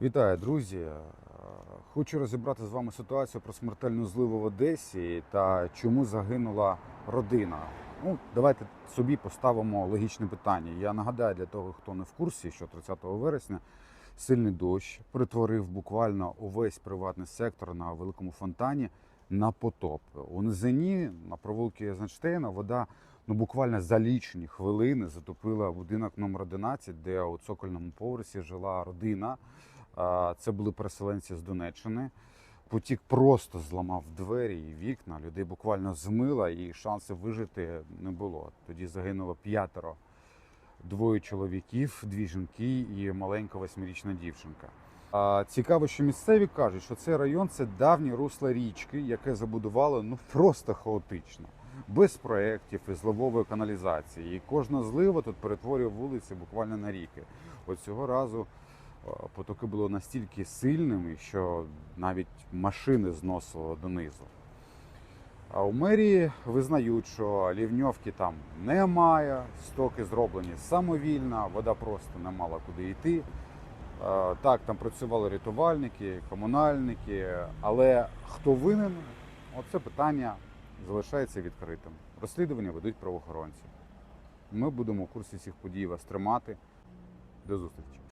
Вітаю, друзі! Е, Хочу розібрати з вами ситуацію про смертельну зливу в Одесі та чому загинула родина. Ну, давайте собі поставимо логічне питання. Я нагадаю для того, хто не в курсі, що 30 вересня сильний дощ притворив буквально увесь приватний сектор на великому фонтані на потоп. У низині на провулки Ейзенштейна вода ну буквально за лічені хвилини затопила будинок номер 11, де у цокольному поверсі жила родина. Це були переселенці з Донеччини. Потік просто зламав двері і вікна. Людей буквально змило, і шансів вижити не було. Тоді загинуло п'ятеро. Двоє чоловіків, дві жінки і маленька восьмирічна дівчинка. Цікаво, що місцеві кажуть, що цей район це давнє русло річки, яке забудували ну просто хаотично, без проєктів і зливової каналізації. І кожна злива тут перетворює вулиці буквально на ріки. От цього разу потоки були настільки сильними, що навіть машини зносило донизу. А у мерії визнають, що лівньовки там немає, стоки зроблені самовільно, вода просто не мала куди йти. Е, Так, там працювали рятувальники, комунальники, але хто винен, оце питання залишається відкритим. Розслідування ведуть правоохоронці. Ми будемо у курсі цих подій вас тримати. До зустрічі.